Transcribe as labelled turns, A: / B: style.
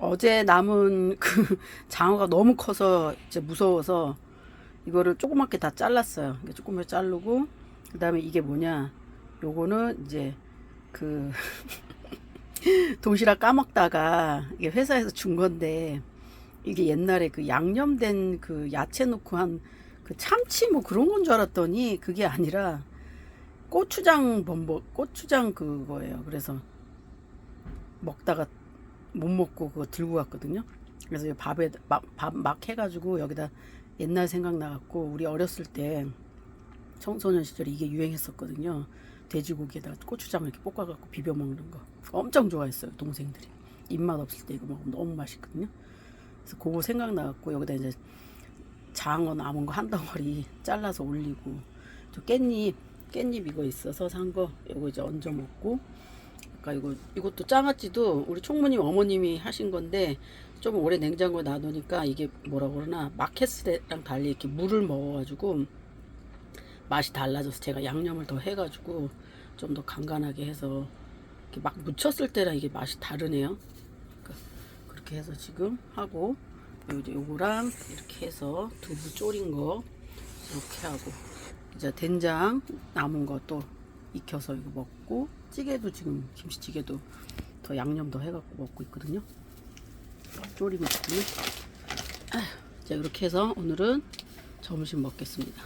A: 어제 남은 그 장어가 너무 커서 이제 무서워서 이거를 조그맣게 다 잘랐어요. 조그맣게 자르고 그 다음에 이게 뭐냐? 요거는 이제 그 도시락 까먹다가 이게 회사에서 준 건데 이게 옛날에 그 양념된 그 야채 넣고 한 그 참치 뭐 그런 건 줄 알았더니 그게 아니라 고추장 범벅 고추장 그거예요. 그래서 먹다가 못 먹고 그거 들고 갔거든요. 그래서 이 밥에 막, 밥 막 해가지고 여기다 옛날 생각 나갖고 우리 어렸을 때 청소년 시절에 이게 유행했었거든요. 돼지고기에다가 고추장을 이렇게 볶아갖고 비벼 먹는 거 엄청 좋아했어요 동생들이 입맛 없을 때 이거 먹으면 너무 맛있거든요. 그래서 그거 생각 나갖고 여기다 이제 장어 남은 거 한 덩어리 잘라서 올리고 저 깻잎 깻잎 이거 있어서 산 거 이거 이제 얹어 먹고 아까 이거 이것도 장아찌도 우리 총무님 어머님이 하신 건데 좀 오래 냉장고에 놔두니까 이게 뭐라 그러나 마켓스 때랑 달리 이렇게 물을 먹어가지고 맛이 달라져서 제가 양념을 더 해가지고 좀 더 간간하게 해서 이렇게 막 무쳤을 때랑 이게 맛이 다르네요. 그러니까 그렇게 해서 지금 하고 요거랑 이렇게 해서 두부 졸인 거 이렇게 하고 이제 된장 남은 것도 익혀서 이거 먹고 찌개도 지금 김치찌개도 더 양념 더 해갖고 먹고 있거든요. 졸이고 있거든요. 자 이렇게 해서 오늘은 점심 먹겠습니다.